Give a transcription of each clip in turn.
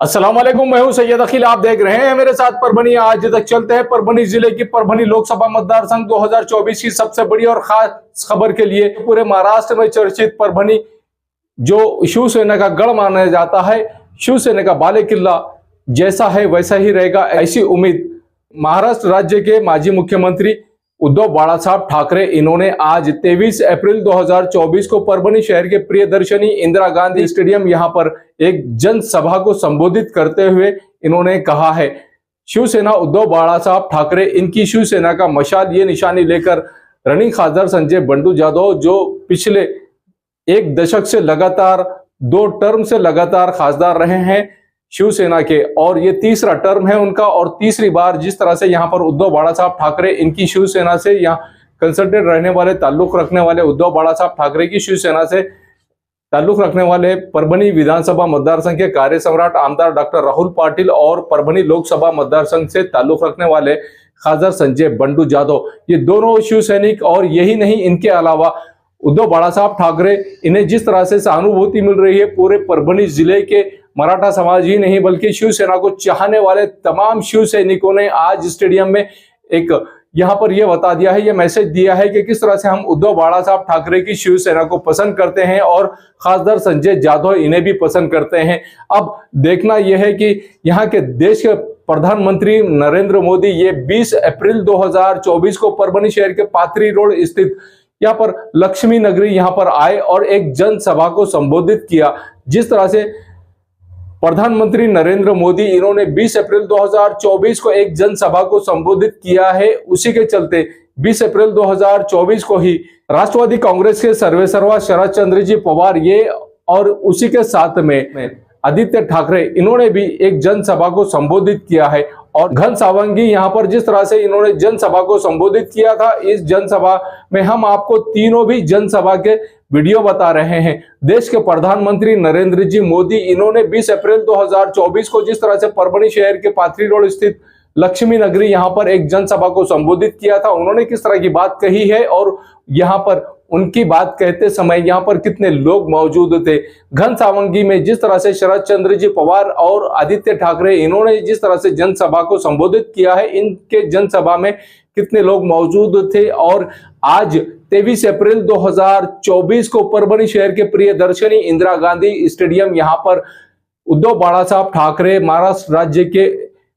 वालेकुम मैं हूँ सैयद अखिल आप देख रहे हैं मेरे साथ परभनी आज तक चलते हैं परभनी ज़िले की परभनी लोकसभा मतदार संघ 2024 की सबसे बड़ी और खास खबर के लिए पूरे महाराष्ट्र में चर्चित परभनी जो शिवसेना का गढ़ माना जाता है। शिवसेना का बाले किला जैसा है, वैसा ही रहेगा, ऐसी उम्मीद महाराष्ट्र राज्य के माजी मुख्यमंत्री उद्धव बाला साहब ठाकरे, इन्होंने आज 23 अप्रैल 2024 को परभनी शहर के प्रियदर्शनी इंदिरा गांधी स्टेडियम यहाँ पर एक जनसभा को संबोधित करते हुए इन्होंने कहा है, शिवसेना उद्धव बाला साहब ठाकरे, इनकी शिवसेना का मशाल ये निशानी लेकर रनिंग खासदार संजय बंडू जाधव, जो पिछले एक दशक से लगातार, दो टर्म से लगातार खासदार रहे हैं शिवसेना के। और ये तीसरा टर्म है उनका, और तीसरी बार जिस तरह से यहाँ पर उद्धव बाड़ा साहब ठाकरे, इनकी शिवसेना से यहाँ कंसल्टेंट रहने वाले, ताल्लुक रखने वाले उद्धव बाला साहब ठाकरे की शिवसेना से ताल्लुक रखने वाले परभनी विधानसभा मतदार संघ के कार्य सम्राट आमदार डॉक्टर राहुल पाटिल और परभनी लोकसभा मतदार संघ से ताल्लुक रखने वाले खासदार संजय बंडू जाधव। ये दोनों शिवसैनिक और यही नहीं, इनके अलावा उद्धव बाड़ा साहब ठाकरे, इन्हें जिस तरह से सहानुभूति मिल रही है पूरे परभनी ज़िले के मराठा समाज ही नहीं, बल्कि शिवसेना को चाहने वाले तमाम शिव सैनिकों ने आज स्टेडियम में एक यहाँ पर यह बता दिया है यह मैसेज दिया है कि किस तरह से हम उद्धव बाड़ा साहब ठाकरे की शिवसेना को पसंद करते हैं और खासदार संजय जाधव इन्हें भी पसंद करते हैं। अब देखना यह है कि यहाँ के देश के प्रधानमंत्री नरेंद्र मोदी ये 20 अप्रैल 2024 को परभनी शहर के पाथरी रोड स्थित यहाँ पर लक्ष्मी नगरी यहाँ पर आए और एक जनसभा को संबोधित किया। जिस तरह से प्रधानमंत्री नरेंद्र मोदी इन्होंने 20 अप्रैल 2024 को एक जनसभा को संबोधित किया है। उसी के चलते 20 अप्रैल 2024 को ही राष्ट्रवादी कांग्रेस के सर्वेसर्वा शरद चंद्र जी पवार ये और उसी के साथ में आदित्य ठाकरे इन्होंने भी एक जनसभा को संबोधित किया है। और घन सावंगी यहाँ पर जिस तरह से इन्होंने जनसभा को संबोधित किया था इस जनसभा में हम आपको तीनों भी जनसभा के वीडियो बता रहे हैं। देश के प्रधानमंत्री नरेंद्र जी मोदी, इन्होंने 20 अप्रैल 2024 को जिस तरह से परभणी शहर के पाथरी रोड स्थित लक्ष्मी नगरी यहाँ पर एक जनसभा को संबोधित किया था। उन्होंने किस तरह की बात कही है और यहाँ पर उनकी बात कहते समय यहाँ पर कितने लोग मौजूद थे? घन सावंगी में जिस तरह से शरद चंद्र जी पवार और आदित्य ठाकरे, इन्होंने जिस तरह से जनसभा को संबोधित किया है, इनके जनसभा में कितने लोग मौजूद थे? और आज 23 अप्रैल 2024 को परभणी शहर के प्रिय दर्शनी इंदिरा गांधी स्टेडियम, यहाँ पर उद्धव बाला साहब ठाकरे, महाराष्ट्र राज्य के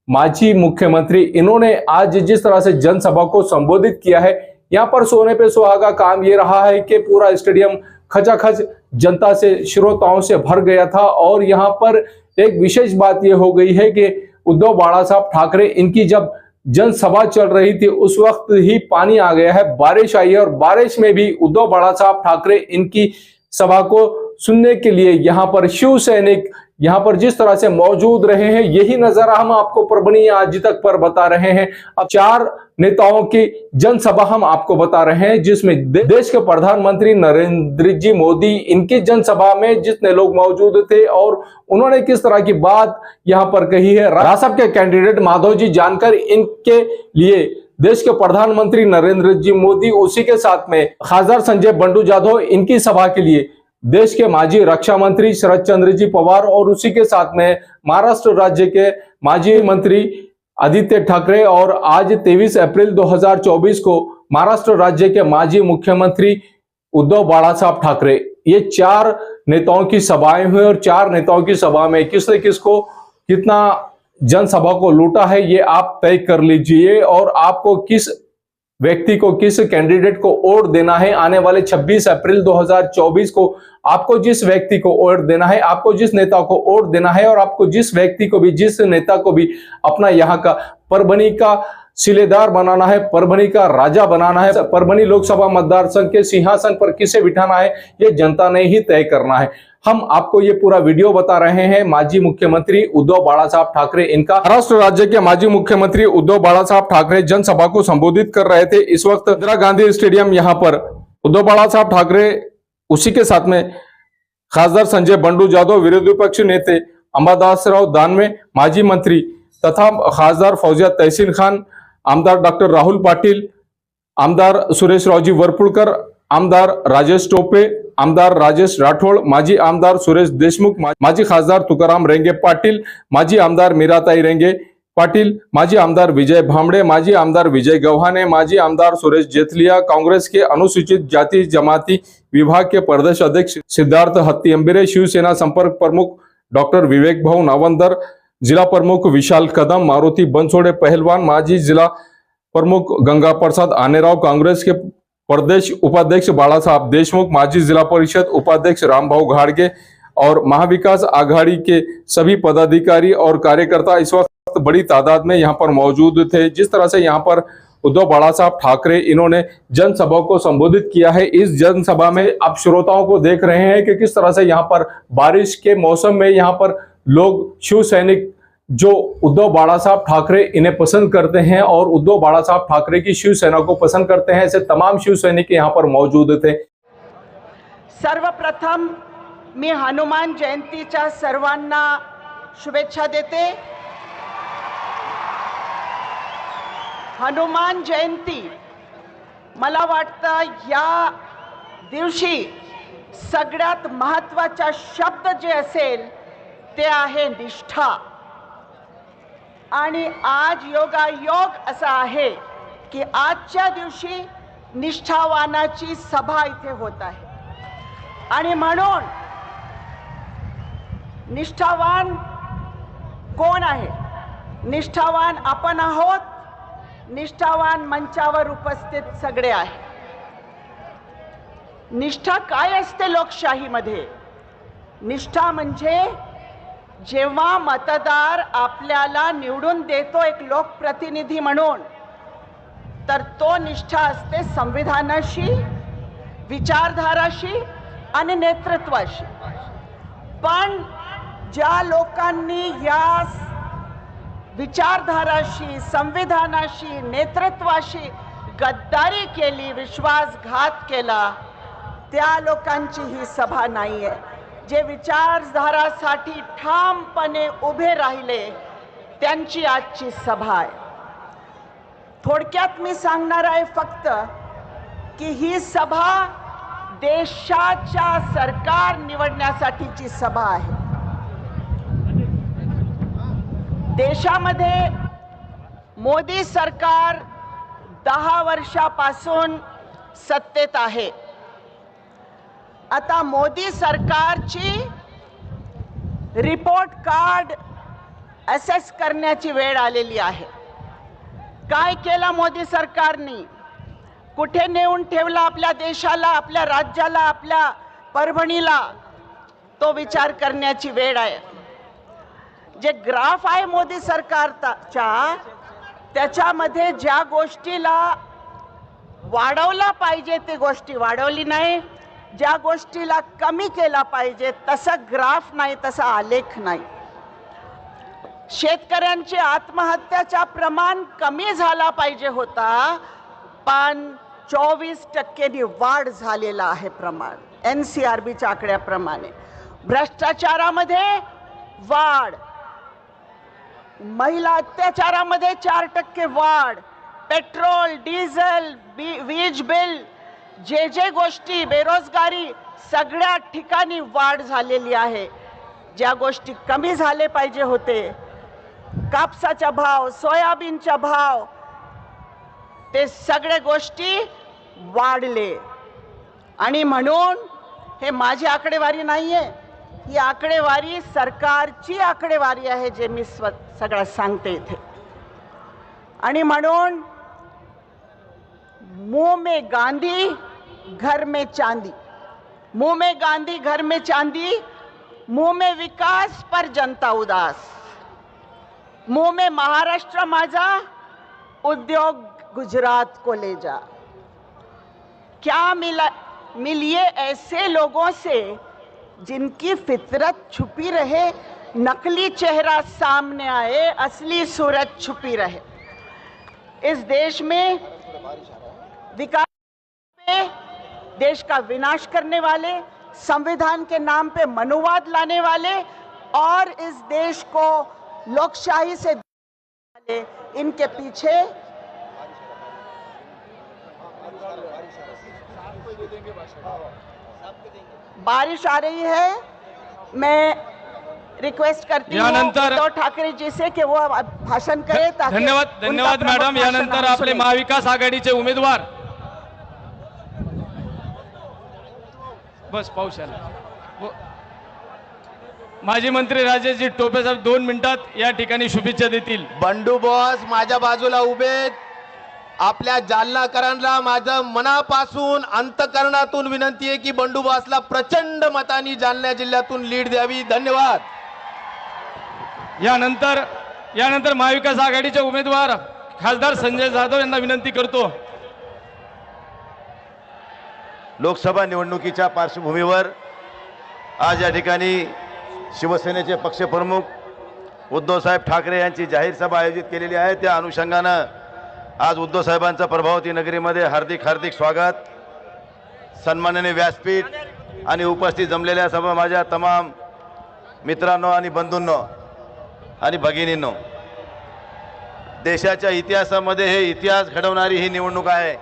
माजी मुख्यमंत्री, इन्होंने आज जिस तरह से जनसभा को संबोधित किया है यहाँ पर सोने पे सुहागा काम ये रहा है कि पूरा स्टेडियम खचाखच जनता से, श्रोताओं से भर गया था और यहाँ पर एक विशेष बात ये हो गई है कि उद्धव बाड़ा साहब ठाकरे, इनकी जब जनसभा चल रही थी, उस वक्त ही पानी आ गया है, बारिश आई है और बारिश में भी उद्धव बाड़ा साहब ठाकरे इनकी सभा को सुनने के लिए यहाँ पर शिव सैनिक यहाँ पर जिस तरह से मौजूद रहे हैं, यही नज़ारा हम आपको परभनी आज तक पर बता रहे हैं। अब चार नेताओं की जनसभा हम आपको बता रहे हैं, जिसमें देश के प्रधानमंत्री नरेंद्र जी मोदी, इनकी जनसभा में जितने लोग मौजूद थे और उन्होंने किस तरह की बात यहाँ पर कही है रासप के कैंडिडेट माधव जी जानकर इनके लिए देश के प्रधानमंत्री नरेंद्र जी मोदी, उसी के साथ में खासदार संजय बंडू जाधव इनकी सभा के लिए देश के माजी रक्षा मंत्री शरद चंद्र जी पवार और उसी के साथ में महाराष्ट्र राज्य के माजी मंत्री आदित्य ठाकरे और आज 23 अप्रैल 2024 को महाराष्ट्र राज्य के माजी मुख्यमंत्री उद्धव बाला साहब ठाकरे। ये चार नेताओं की सभाएँ हुई और चार नेताओं की सभा में किसने किसको कितना जनसभा को लूटा है, ये आप तय कर लीजिए और आपको किस व्यक्ति को, किस कैंडिडेट को वोट देना है। आने वाले 26 अप्रैल 2024 को आपको जिस व्यक्ति को वोट देना है, आपको जिस नेता को वोट देना है और आपको जिस व्यक्ति को भी, जिस नेता को भी अपना यहाँ का परभनी का सिलेदार बनाना है परभनी का राजा बनाना है परभनी लोकसभा मतदार संघ के सिंहासन पर किसे बिठाना है, ये जनता ने ही तय करना है। हम आपको ये पूरा वीडियो बता रहे हैं, माजी मुख्यमंत्री उद्धव बाला साहब ठाकरे, इनका महाराष्ट्र राज्य के माजी मुख्यमंत्री उद्धव बाला साहब ठाकरे जनसभा को संबोधित कर रहे थे। इस वक्त इंदिरा गांधी स्टेडियम यहाँ पर। उद्धव बाला साहब ठाकरे उसी के साथ में खासदार संजय बंडू जाधव, विरोधी पक्ष नेते अंबादासराव दानवे, माजी मंत्री तथा खासदार फौजिया तहसीन खान, आमदार डॉक्टर राहुल पाटील, आमदार सुरेश रावजी वरपुडकर आमदार राजेश टोपे, आमदार राजेश राठोड, माजी आमदार सुरेश देशमुख माजी खासदार तुकाराम रेंगे पाटील, माजी आमदार मीराताई रेंगे पाटील, माजी आमदार विजय भांबड़े माजी आमदार विजय गव्हाणे माजी आमदार सुरेश जेथलिया, कांग्रेस के अनुसूचित जाति जमाती विभाग के प्रदेश अध्यक्ष सिद्धार्थ हत्ती अंबिरे शिवसेना संपर्क प्रमुख डॉक्टर विवेक भाऊ नावंदर, जिला प्रमुख विशाल कदम, मारुति बनसोड़े पहलवान, माजी जिला प्रमुख गंगा प्रसाद आनेराव, कांग्रेस के प्रदेश उपाध्यक्ष बाला साहब देशमुख, माजी जिला परिषद उपाध्यक्ष रामभाऊ घाड़गे और महाविकास आघाड़ी के सभी पदाधिकारी और कार्यकर्ता इस वक्त बड़ी तादाद में यहाँ पर मौजूद थे। जिस तरह से यहाँ पर उद्धव बाड़ा साहब ठाकरे, इन्होंने जनसभा को संबोधित किया है। इस जनसभा में आप श्रोताओं को देख रहे हैं कि किस तरह से यहाँ पर बारिश के मौसम में यहाँ पर लोग शिव सैनिक जो उद्धव बाड़ा साहब ठाकरे इन्हें पसंद करते हैं और उद्धव बाड़ा साहब ठाकरे की शिवसेना को पसंद करते हैं, ऐसे तमाम शिव सैनिक यहाँ पर मौजूद थे। सर्वप्रथम मी हनुमान जयंतीच्या सर्वांना शुभेच्छा देते हनुमान जयंती. मला वाटतं या दिवशी सगळ्यात महत्त्वाचा शब्द जे असेल ते आहे निष्ठा. आणि आज योगायोग असा आहे की आजच्या दिवशी निष्ठावानाची सभा इथे होत आहे. आणि म्हणून निष्ठावान कोण आहे? निष्ठावान आपण आहोत. निष्ठावान मंचावर उपस्थित सगळे आहे. निष्ठा काय असते लोकशाहीमध्ये? निष्ठा म्हणजे जेव्हा मतदार आपल्याला निवडून देतो एक लोकप्रतिनिधी म्हणून तर तो निष्ठा असते संविधानाशी विचारधाराशी आणि नेतृत्वाशी. पण ज्या लोकांनी या विचारधाराशी संविधानाशी नेतृत्वाशी गद्दारी केली विश्वासघात केला. त्या लोकांची ही सभा नाही आहे जे विचारधारासाठी ठामपणे उभे राहिले त्यांची आजची सभा आहे. थोडक्यात मी सांगणार आहे फक्त की ही सभा देशाच्या सरकार निवडण्यासाठीची सभा आहे. देशामध्ये मोदी सरकार दहा वर्षापासून सत्तेत आहे. आता मोदी सरकारची रिपोर्ट कार्ड असेस करण्याची वेळ आलेली आहे. काय केलं मोदी सरकारनी? कुठे नेऊन ठेवला आपल्या देशाला आपल्या राज्याला आपल्या परभणीला? तो विचार करण्याची वेळ आहे. जे ग्राफ आहे मोदी सरकारच्या त्याच्यामध्ये ज्या गोष्टीला वाढवला पाहिजे ती गोष्टी वाढवली नाही. ज्या गोष्टीला कमी केला पाहिजे तसं ग्राफ नाही तसा आलेख नाही. शेतकऱ्यांचे आत्महत्याचा प्रमाण कमी झाला पाहिजे होता पण चोवीस टक्केनी वाढ झालेला आहे प्रमाण एन सी आर बीच्या आकड्याप्रमाणे. भ्रष्टाचारामध्ये वाढ. महिला अत्याचारामध्ये चार टक्के वाढ. पेट्रोल डिझेल बी वीज बिल जे जे गोष्टी बेरोजगारी सगळ्या ठिकाणी वाढ झालेली आहे. ज्या गोष्टी कमी झाले पाहिजे होते. कापसाचा भाव सोयाबीनचा भाव ते सगळे गोष्टी वाढले. आणि म्हणून हे माझी आकडेवारी नाही आहे ही आकडेवारी सरकारची आकडेवारी आहे जे मी स्व, सगळं सांगते म्हणून मुँह में गांधी, घर में चांदी. मुँह में गांधी, घर में चांदी मुँह में विकास पर जनता उदास. मुँह में महाराष्ट्र माझा, उद्योग गुजरात को ले जा. क्या मिला, मिलिए ऐसे लोगों से जिनकी फितरत छुपी रहे, नकली चेहरा सामने आए, असली सूरत छुपी रहे। इस देश में विकास देश का विनाश करने वाले, संविधान के नाम पे मनुवाद लाने वाले और इस देश को लोकशाही से वाले, इनके पीछे बारिश आ रही है। मैं रिक्वेस्ट करती हूँ यानंतर- उद्धव ठाकरे जी से कि वो भाषण करें ताकि धन्यवाद उनका धन्यवाद मॅडम। यानंतर हम आपले। महाविकास आघाडीचे उमेदवार। बस पाऊस आला व- माजी मंत्री राजेशजी टोपे साहेब दोन मिनिटात या ठिकाणी शुभेच्छा देतील. बंडू बॉस माझ्या बाजूला उभे. आपल्या जालनाकरांना माझं मनापासून अंतकरणातून विनंती आहे की बंडू बॉसला प्रचंड मतांनी जालना जिल्ह्यातून लीड द्यावी. धन्यवाद. यानंतर यानंतर महाविकास आघाडीचे उमेदवार खासदार संजय जाधव यांना विनंती करतो. लोकसभा निवडणुकीच्या पार्श्वभूमीवर आज या ठिकाणी शिवसेनेचे पक्षप्रमुख उद्धवसाहेब ठाकरे यांची जाहीर सभा आयोजित केलेली आहे. त्या अनुषंगानं आज उद्धव साहेबांचा प्रभावती नगरीमध्ये हार्दिक हार्दिक स्वागत. सन्माननीय व्यासपीठ आणि उपस्थित जमलेल्या सर्व माझ्या तमाम मित्रांनो आणि बंधूंनो आणि भगिनींनो देशाच्या इतिहासामध्ये हे इतिहास घडवणारी ही निवडणूक आहे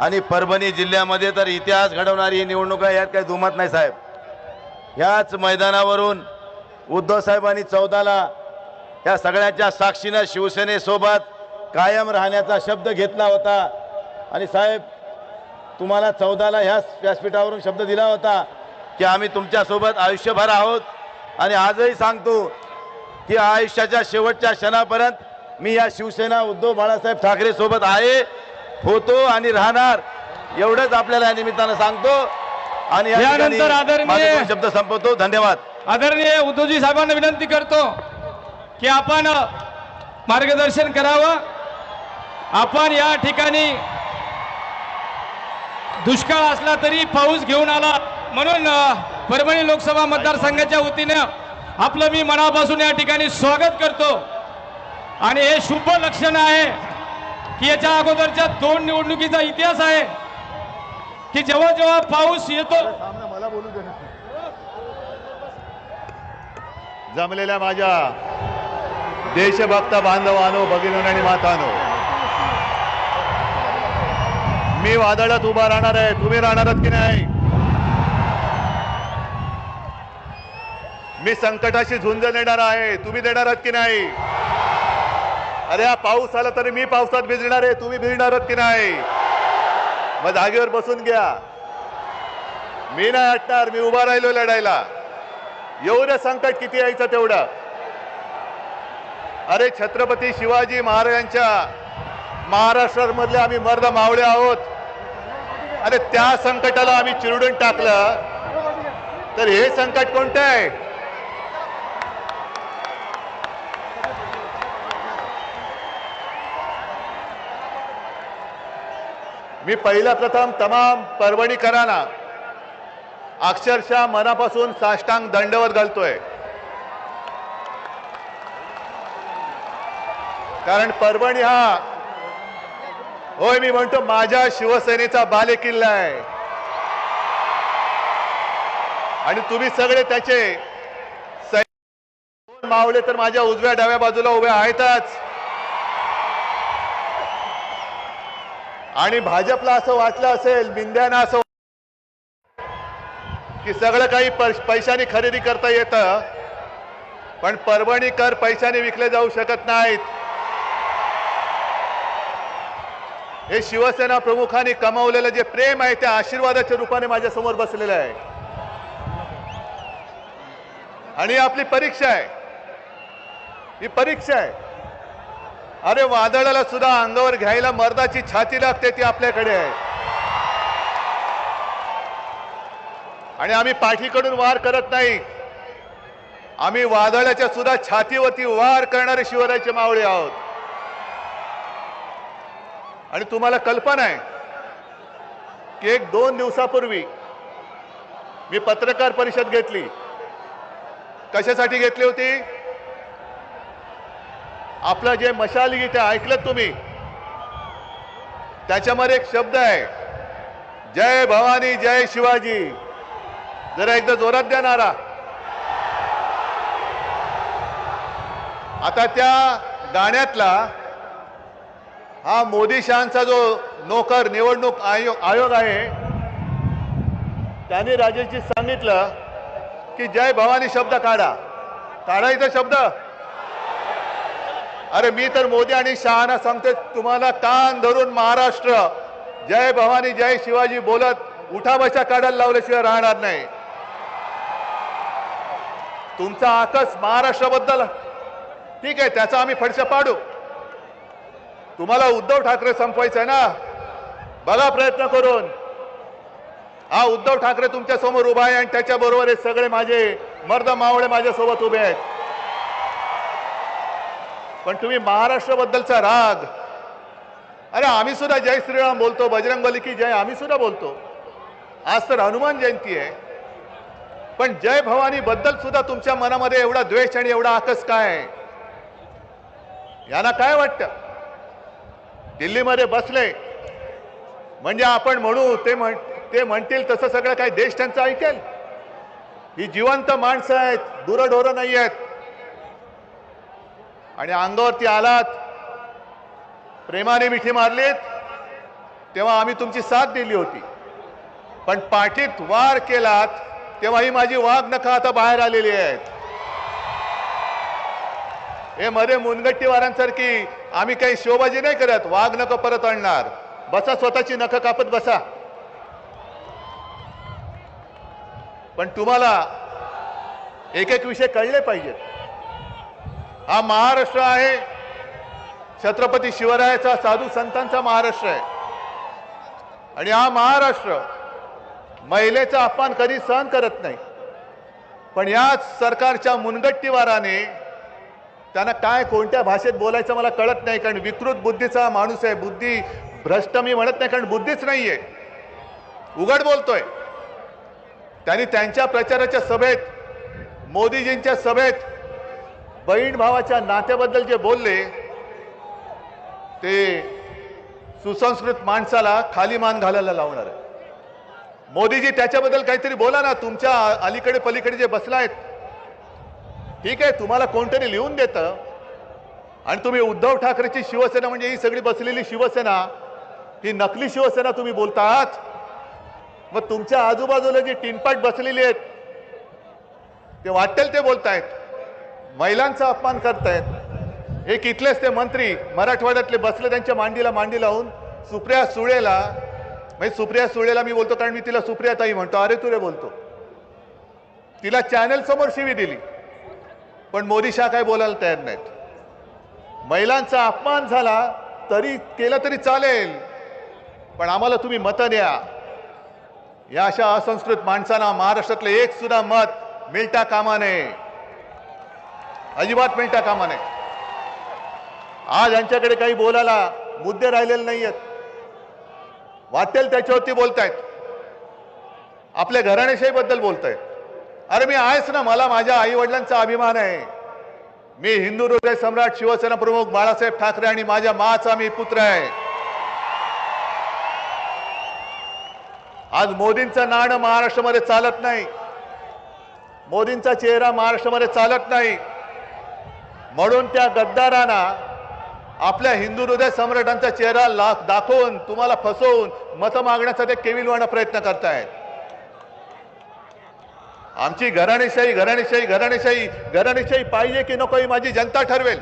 आणि परभणी जिल्ह्यामध्ये तर इतिहास घडवणारी ही निवडणूक आहे यात काही दुमत नाही साहेब. ह्याच मैदानावरून उद्धव साहेबांनी चौदाला या सगळ्यांच्या साक्षीनं शिवसेनेसोबत कायम राहण्याचा शब्द घेतला होता. आणि साहेब तुम्हाला चौदाला ह्याच व्यासपीठावरून शब्द दिला होता की आम्ही तुमच्यासोबत आयुष्यभर आहोत. आणि आजही सांगतो की आयुष्याच्या शेवटच्या क्षणापर्यंत मी या शिवसेना उद्धव बाळासाहेब ठाकरे सोबत आहे होतो आणि राहणार एवढंच आपल्याला या निमित्तानं सांगतो. आणि यानंतर आदरणीय- शब्द संपवतो. धन्यवाद. आदरणीय उद्धवजी साहेबांना विनंती करतो की आपण मार्गदर्शन करावं. आपण या ठिकाणी दुष्काळ असला तरी पाऊस घेऊन आला. म्हणून परभणी लोकसभा मतदारसंघाच्या वतीनं आपलं मी मनापासून या ठिकाणी स्वागत करतो. आणि हे शुभ लक्षण आहे की याच्या अगोदरच्या दोन निवडणुकीचा इतिहास आहे की जेव्हा जेव्हा पाऊस येतो जमलेल्या माझ्या देशभक्त बांधवानो भगिनीनो आणि मातानो मी वादळात उभा राहणार आहे. तुम्ही राहणार आहात की नाही? मी संकटाशी झुंज देणार आहे. तुम्ही देणार आहात की नाही? अरे हा पाऊस आला तरी मी पावसात भिजणार आहे. तुम्ही भिजणार आहात की नाही? मग जागेवर बसून घ्या. मी नाही हटणार. मी उभा राहिलो लढायला. एवढं संकट किती यायचं तेवढं? अरे छत्रपती शिवाजी महाराजांच्या महाराष्ट्रामधले आम्ही मर्द मावळे आहोत. अरे त्या संकटाला आम्ही चिरडून टाकलं. तर हे संकट कोणतं आहे? मी पहिला प्रथम तमाम परभणीकरांना अक्षरशः मनापासून साष्टांग दंडवत घालतोय. कारण परभणी हा होय मी म्हणतो माझ्या शिवसेनेचा बालेकिल्ला आहे. आणि तुम्ही सगळे त्याचे सै- मावळे तर माझ्या उजव्या डाव्या बाजूला उभ्या आहेतच. आणि भाजपला असं वाटलं असेल बिंद्याना असं की सगळं काही पैशाने खरेदी करता येतं पण परभणी कर पैशाने विकले जाऊ शकत नाहीत. हे शिवसेना प्रमुखांनी कमावलेलं जे प्रेम आहे त्या आशीर्वादाच्या रूपाने माझ्यासमोर बसलेलं आहे. आणि ही आपली परीक्षा आहे. ही परीक्षा आहे. अरे वादळाला सुद्धा अंगावर घ्यायला मर्दाची छाती लागते ती आपल्याकडे आहे. आणि आम्ही पाठीकडून वार करत नाही. आम्ही वादळाच्या सुद्धा छातीवरती वार करणारे शिवरायाचे मावळे आहोत. आणि तुम्हाला कल्पना आहे की एक दोन दिवसापूर्वी मी पत्रकार परिषद घेतली. कशासाठी घेतली होती? आपलं जे मशाल गीत आहे ऐकलं तुम्ही? त्याच्यामध्ये एक शब्द आहे. जय भवानी जय शिवाजी. जरा एकदा जोरात द्या नारा. आता त्या गाण्यातला हा मोदी शहांचा जो नोकर निवडणूक आयोग आयोग आहे त्यांनी राजेशजी सांगितलं की जय भवानी शब्द काढा. काढायचा शब्द. अरे मी तर मोदी आणि शहाना सांगते तुम्हाला कान धरून महाराष्ट्र. जय भवानी जय शिवाजी बोलत उठा बशा काढायला लावल्याशिवाय राहणार नाही. तुमचा आकस महाराष्ट्राबद्दल ठीक आहे त्याचा आम्ही फडशा पाडू. तुम्हाला उद्धव ठाकरे संपवायचं आहे ना? बघा प्रयत्न करून. हा उद्धव ठाकरे तुमच्यासमोर उभा आहे आणि त्याच्या बरोबर हे सगळे माझे मर्द मावळे माझ्या सोबत उभे आहेत. पण तुम्ही महाराष्ट्राबद्दलचा राग. अरे आम्ही सुद्धा जय श्रीराम बोलतो बजरंग बली की जय आम्ही सुद्धा बोलतो. आज तर हनुमान जयंती आहे. पण जय भवानी बद्दल सुद्धा तुमच्या मनामध्ये एवढा द्वेष आणि एवढा आकस काय? यांना काय वाटतं? दिल्लीमध्ये बसले. म्हणजे आपण म्हणू ते म्हण ते म्हणतील तसं सगळं काही देश त्यांचं ऐकेल. ही जिवंत माणसं आहेत दुरढोरं नाही आहेत. आणि अंगावरती आलात प्रेमाने मिठी मारलीत तेव्हा आम्ही तुमची साथ दिली होती. पण पाठीत वार केलात तेव्हा ही माझी वाघ नखा आता बाहेर आलेली आहेत. हे मध्ये मुनगट्टीवारांसारखी आम्ही काही शोबाजी नाही करत. वाघ नख परत आणणार. बसा स्वतःची नख कापत बसा. पण तुम्हाला एक एक विषय कळले पाहिजेत. हा महाराष्ट्र आहे. छत्रपती शिवरायाचा साधू संतांचा महाराष्ट्र आहे. आणि हा महाराष्ट्र महिलेचा अपमान कधी सहन करत नाही. पण याच सरकारच्या मुनगट्टीवाराने त्यांना काय कोणत्या भाषेत बोलायचं मला कळत नाही कारण विकृत बुद्धीचा माणूस आहे. बुद्धी भ्रष्ट मी म्हणत नाही कारण बुद्धीच नाही आहे उघड बोलतोय. त्यांनी त्यांच्या प्रचाराच्या सभेत मोदीजींच्या सभेत बहीण भावाच्या नात्याबद्दल जे बोलले ते सुसंस्कृत माणसाला खाली मान घालायला लावणार आहे मोदीजी त्याच्याबद्दल काहीतरी बोला ना. तुमच्या अलीकडे पलीकडे जे बसला आहेत ठीक आहे तुम्हाला कोणतरी लिहून देतं. आणि तुम्ही उद्धव ठाकरेची शिवसेना म्हणजे ही सगळी बसलेली शिवसेना ही नकली शिवसेना तुम्ही बोलतात. मग तुमच्या आजूबाजूला जी टिनपाट बसलेली आहेत ते वाटेल ते बोलतायत. महिलांचा अपमान करतायत. एक इथलेच ते मंत्री मराठवाड्यातले बसले त्यांच्या मांडीला मांडी लावून सुप्रिया सुळेला म्हणजे सुप्रिया सुळेला मी बोलतो कारण मी तिला सुप्रिया ताई म्हणतो अरे तुरे बोलतो. तिला चॅनल समोर शिवी दिली. पण मोदी शाह काय बोलायला तयार नाहीत. महिलांचा अपमान झाला तरी केलं तरी चालेल पण आम्हाला तुम्ही मतं द्या. या अशा असंस्कृत माणसांना महाराष्ट्रातलं एक सुद्धा मत मिळता कामा नये. अजिबात मिळता कामा नये. आज यांच्याकडे काही बोलायला मुद्दे राहिलेले नाही आहेत वाटेल त्याच्यावरती बोलतायत. आपल्या घराण्याशाहीबद्दल बोलतायत. अरे मी आहेच ना मला माझ्या आई वडिलांचा अभिमान आहे. मी हिंदू हृदय सम्राट शिवसेना प्रमुख बाळासाहेब ठाकरे आणि माझ्या माचा मी पुत्र आहे. आज मोदींचं नाणं महाराष्ट्रामध्ये चालत नाही. मोदींचा चेहरा महाराष्ट्रामध्ये चालत नाही. म्हणून त्या गद्दारांना आपल्या हिंदू हृदय सम्राटांचा चेहरा लाख दाखवून तुम्हाला फसवून मतं मागण्याचा ते केविलवाना प्रयत्न करतायत. आमची घराणेशाही घराणेशाही घराणेशाही घराणेशाही पाहिजे की नको ही माझी जनता ठरवेल.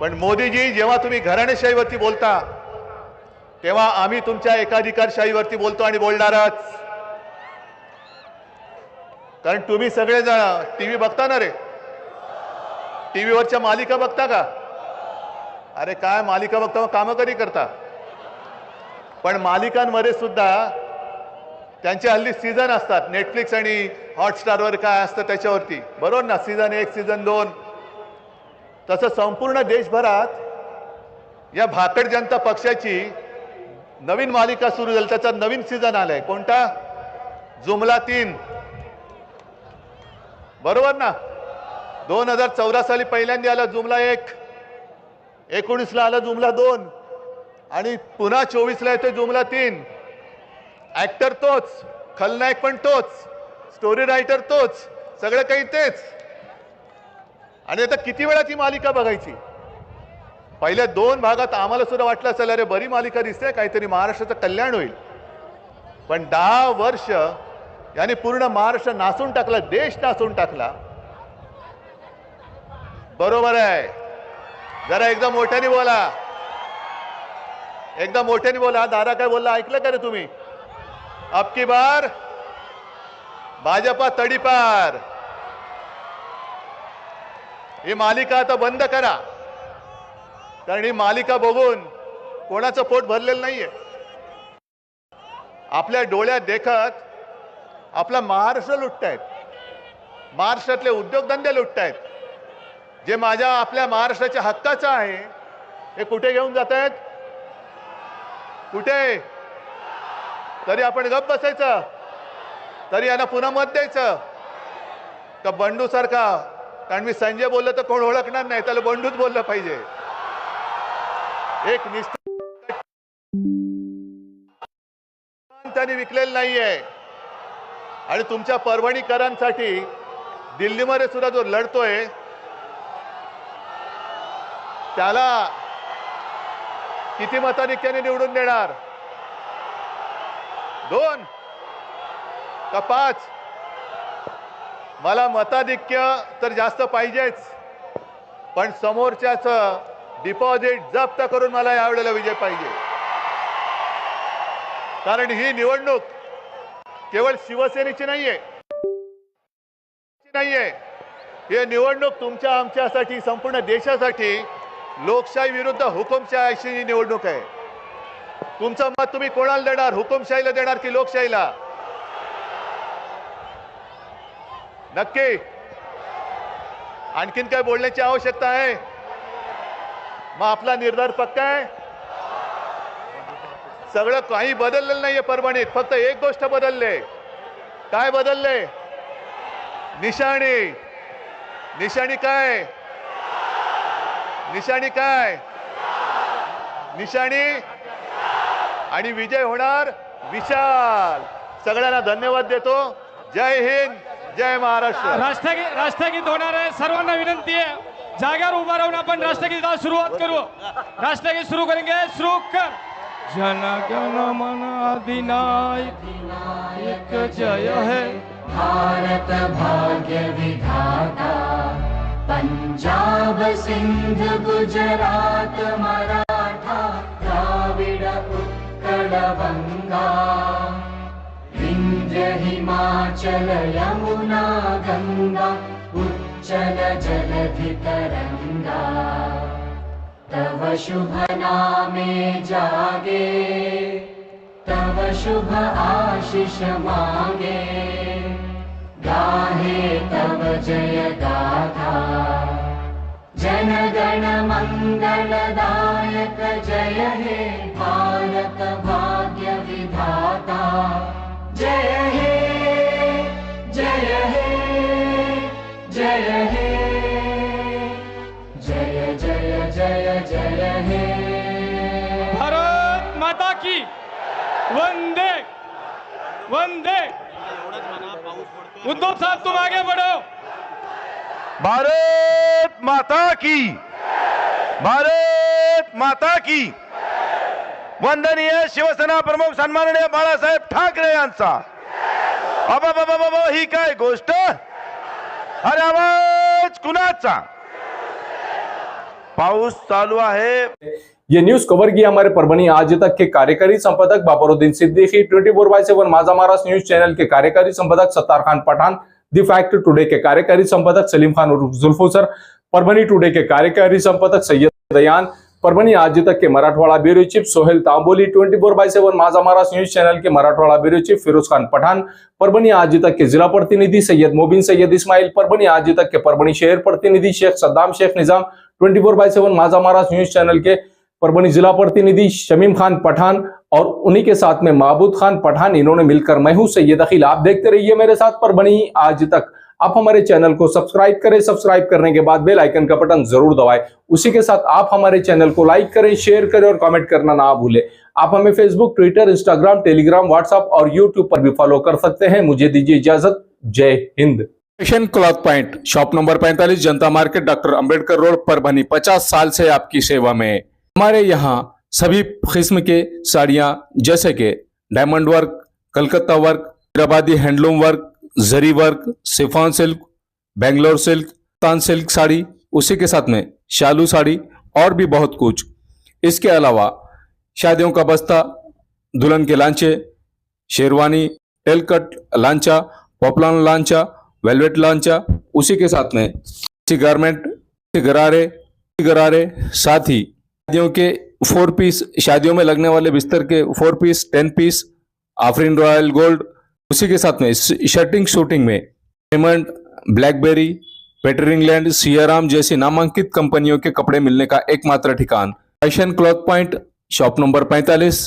पण मोदीजी जेव्हा तुम्ही घराणेशाहीवरती बोलता तेव्हा आम्ही तुमच्या एकाधिकारशाहीवरती बोलतो आणि बोलणारच. कारण तुम्ही सगळेजण टीव्ही बघता ना रे? टी व्हीवरच्या मालिका बघता का? अरे काय मालिका बघता मग कामं कधी करता? पण मालिकांमध्ये सुद्धा त्यांचे हल्ली सीझन असतात. नेटफ्लिक्स आणि हॉटस्टारवर काय असतं त्याच्यावरती. बरोबर ना? सीझन एक सीझन दोन. तसं संपूर्ण देशभरात या भाकड जनता पक्षाची नवीन मालिका सुरू झाली. त्याचा नवीन सीझन आलाय. कोणता? जुमला तीन. बरोबर ना? दोन हजार चौदा साली पहिल्यांदा आला जुमला एक. एकोणीसला आला जुमला दोन. आणि पुन्हा चोवीसला येतोय जुमला तीन. ऍक्टर तोच खलनायक पण तोच स्टोरी रायटर तोच सगळं काही तेच. आणि आता किती वेळा ती मालिका बघायची? पहिल्या दोन भागात आम्हाला सुद्धा वाटलं असेल अरे बरी मालिका दिसते काहीतरी महाराष्ट्राचं कल्याण होईल. पण दहा वर्ष यांनी पूर्ण महाराष्ट्र नासून टाकला देश नासून टाकला. बरोबर आहे. जरा एकदम मोठ्याने बोला. एकदम मोठ्याने बोला. दादा काय बोलला? ऐकलं का रे तुम्ही? अब की बार भाजपा तडीपार ही मालिका आता बंद करा। कारण ही मालिका बघून कोणाचं पोट भरलेलं नाहीये. आपल्या डोळ्यात देखत आपला महाराष्ट्र लुटतायत. महाराष्ट्रातले उद्योगधंदे लुटतायत. जे माझ्या आपल्या महाराष्ट्राच्या हक्काचं आहे हे कुठे घेऊन जात आहेत कुठे? तरी आपण गप बसायचं. तरी यांना पुन्हा मत द्यायचं. का बंडू सारखा कारण मी संजय बोललं तर कोण ओळखणार नाही त्याला बंडूच बोललं पाहिजे. एक निश्चित त्यांनी विकलेलं नाहीये. आणि तुमच्या परभणीकरांसाठी दिल्लीमध्ये सुद्धा जो लढतोय त्याला किती मताधिक्याने निवडून देणार? दोन. का पाच? मला मताधिक्य तर जास्त पाहिजेच. पण समोरच्याच डिपॉझिट जप्त करून मला यावेळेला विजय पाहिजे. कारण ही निवडणूक केवळ शिवसेनेची नाहीये. नाहीये. ही निवडणूक तुमच्या आमच्यासाठी संपूर्ण देशासाठी लोकशाही विरुद्ध हुकुमशाही ही निवडणूक आहे. तुमचं मत तुम्ही कोणाला देणार? हुकुमशाहीला देणार की लोकशाहीला? नक्की. आणखीन काय बोलण्याची आवश्यकता आहे? मग आपला निर्धार पक्का आहे? सगळं काही बदललेलं नाहीये परभणीत. फक्त एक गोष्ट बदलले. काय बदलले? निशाणी. निशाणी काय? निशाणी काय? निशाणी? आणि विजय होणार विशाल. सगळ्यांना धन्यवाद देतो. जय हिंद जय महाराष्ट्र. राष्ट्रगीत राष्ट्रगीत होणार आहे. सर्वांना विनंती आहे. जाग्यावर उभा राहून आपण राष्ट्रगीताला सुरुवात करू. राष्ट्रगीत सुरू करेंगे. सुरू कर. जन गण मन अधिनायक. जय है. भारत भाग्य विधाता. पंजाब सिंध गुजरात द्राविड बंगा विंध्य हिमाचल यमुना गंगा उच्चल जलधि तरंगा तव शुभ नामे जागे तव शुभ आशिष मागे। गाहे तव जय गाथा जन गण मंगलदायक जय हे भारत भाग्य विधाता। जय हे जय हे जय हे। जय जय जय जय हे। भारत माता की। वंदे वंदे। उद्धव साहब तुम आगे बढ़ो। भारत माता की। भारत माता की। वंदनीय शिवसेना प्रमुख सन्माननीय बाळासाहेब ठाकरे यांचा। अबा बाबा बाबा ही काय गोष्ट? अरे आवाज़ कुणाचा? पाऊस चालू आहे। ये न्यूज़ कवर किया हमारे परभनी आज तक के कार्यकारी संपादक Babaruddin Siddiqui, twenty four by seven Maja Maharaj news channel के कार्यकारी संपादक Sattar Khan Pathan, the fact today के कार्यकारी संपादक सलीम खान उर्फ़ जुल्फो सर परभनी टुडे के कार्यकारी संपादक सैयद दयान परभनी आज तक के Marathwada bureau chief Sohel Tamboli, twenty four by seven Maja Maharaj news channel K Marathwada bureau chief Firoz Khan Pathan Parbhani Aaj Tak के जिला प्रतिनिधि सैयद मोबिन सैयद इस्माइल परभनी आज तक के परभनी शहर प्रतिनिधि Shaikh Saddam, Shaikh Nizam, twenty four by seven Maja Maharaj news channel के परभनी जिला प्रतिनिधि शमीम खान पठान और उन्हीं के साथ में महबूद खान पठान, इन्होंने मिलकर मैं हूँ सैयद अखिल। आप देखते रहिए मेरे साथ परभनी आज तक आप हमारे चैनल को सब्सक्राइब करें, सब्सक्राइब करने के बाद बेल आइकन का बटन ज़रूर दबाएँ। उसी के साथ आप हमारे चैनल को लाइक करें, शेयर करें और कमेंट करना ना भूलें। आप हमें Facebook Twitter Instagram Telegram WhatsApp और यूट्यूब पर भी फॉलो कर सकते हैं। मुझे दीजिए इजाज़त। जय Hind. Fashion cloth point shop number 45 Janata market doctor Ambedkar road Parbhani. 50 साल से आपकी सेवा में। हमारे यहाँ सभी किस्म के साड़ियाँ, जैसे कि diamond work Calcutta work Hyderabadi handloom work zari work chiffon silk, Bangalore silk, तान सिल्क साड़ी, उसी के साथ में शालू साड़ी और भी बहुत कुछ। इसके अलावा शादियों का बस्ता, दुल्हन के लांचे शेरवानी टेलकट लांचा पॉपलान लांचा वेलवेट लांचा उसी के साथ में गारमेंट गरारे गरारे, साथ ही शादियों के फोर पीस, शादियों में लगने वाले बिस्तर के four piece, ten piece, Afreen royal gold उसी के साथ में शर्टिंग शूटिंग में Raymond Blackberry Peter England Siyaram जैसी नामांकित कंपनियों के कपड़े मिलने का एकमात्र ठिकान। Fashion cloth point shop number 45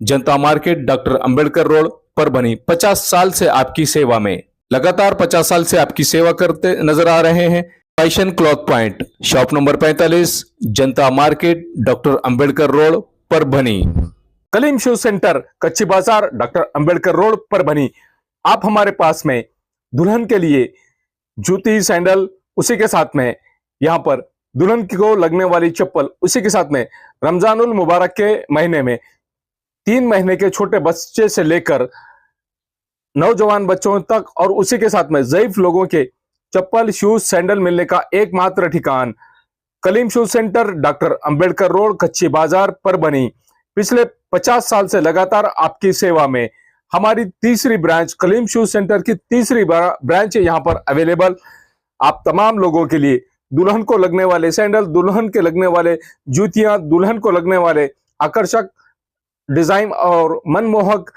Janata market, doctor Ambedkar road Parbhani 50 साल से आपकी सेवा में। लगातार 50 साल से आपकी सेवा करते नज़र आ रहे हैं fashion cloth point shop number 45 Janata market, doctor Ambedkar road Parbhani. Kaleem shoe centre, कच्ची बाज़ार, डॉक्टर अंबेडकर रोड पर बनी। आप हमारे पास में दुल्हन के लिए जूती, सैंडल, उसी के साथ में यहाँ पर दुल्हन को लगने वाली चप्पल, उसी के साथ में रमजानुल मुबारक के महीने में, तीन महीने के छोटे बच्चे से लेकर नौजवान बच्चों तक और उसी के साथ में जयीफ लोगों के चप्पल, शूज़, सैंडल मिलने का एकमात्र ठिकान Kaleem shoes centre, doctor Ambedkar road, Kachchi Bazaar पर बनी। पिछले 50 साल से लगातार आपकी सेवा में। हमारी तीसरी ब्रांच कलीम शूज़ सेंटर की तीसरी ब्रांच है यहाँ पर अवेलेबल। आप तमाम लोगों के लिए दुल्हन को लगने वाले सैंडल, दुल्हन के लगने वाले जूतियाँ, दुल्हन को लगने वाले आकर्षक डिज़ाइन और मनमोहक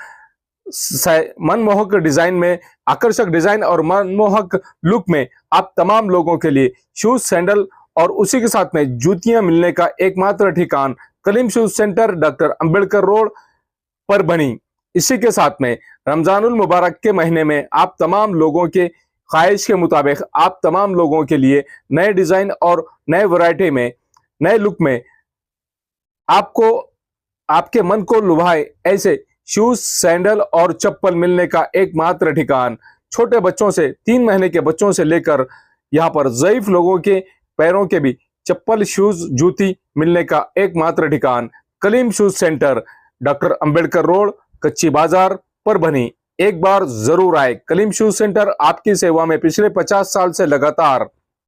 मनमोहक डिज़ाइन में, आकर्षक डिज़ाइन और मनमोहक लुक में आप तमाम लोगों के लिए शूज़ सैंडल और उसी के साथ में जूतियाँ मिलने का एकमात्र ठिकान Kaleem shoes centre doctor Ambedkar road Parbhani. इसी के साथ में रमजानुल मुबारक के महीने में आप तमाम लोगों के ख्वाहिश के मुताबिक आप तमाम लोगों के लिए नए डिज़ाइन और नए वैरायटी में, नए लुक में आपको, आपके मन को लुभाए ऐसे शूज़, सैंडल और चप्पल मिलने का एकमात्र ठिकान। छोटे बच्चों से, तीन महीने के बच्चों से लेकर यहाँ पर जयीफ लोगों के पैरों के भी चप्पल शूज़, जूती मिलने का एकमात्र ठिकान Kaleem shoes centre, doctor Ambedkar road, Kachchi Bazaar पर बनी। एक बार ज़रूर आए कलीम शूज़ सेंटर आपकी सेवा में पिछले 50 साल से लगातार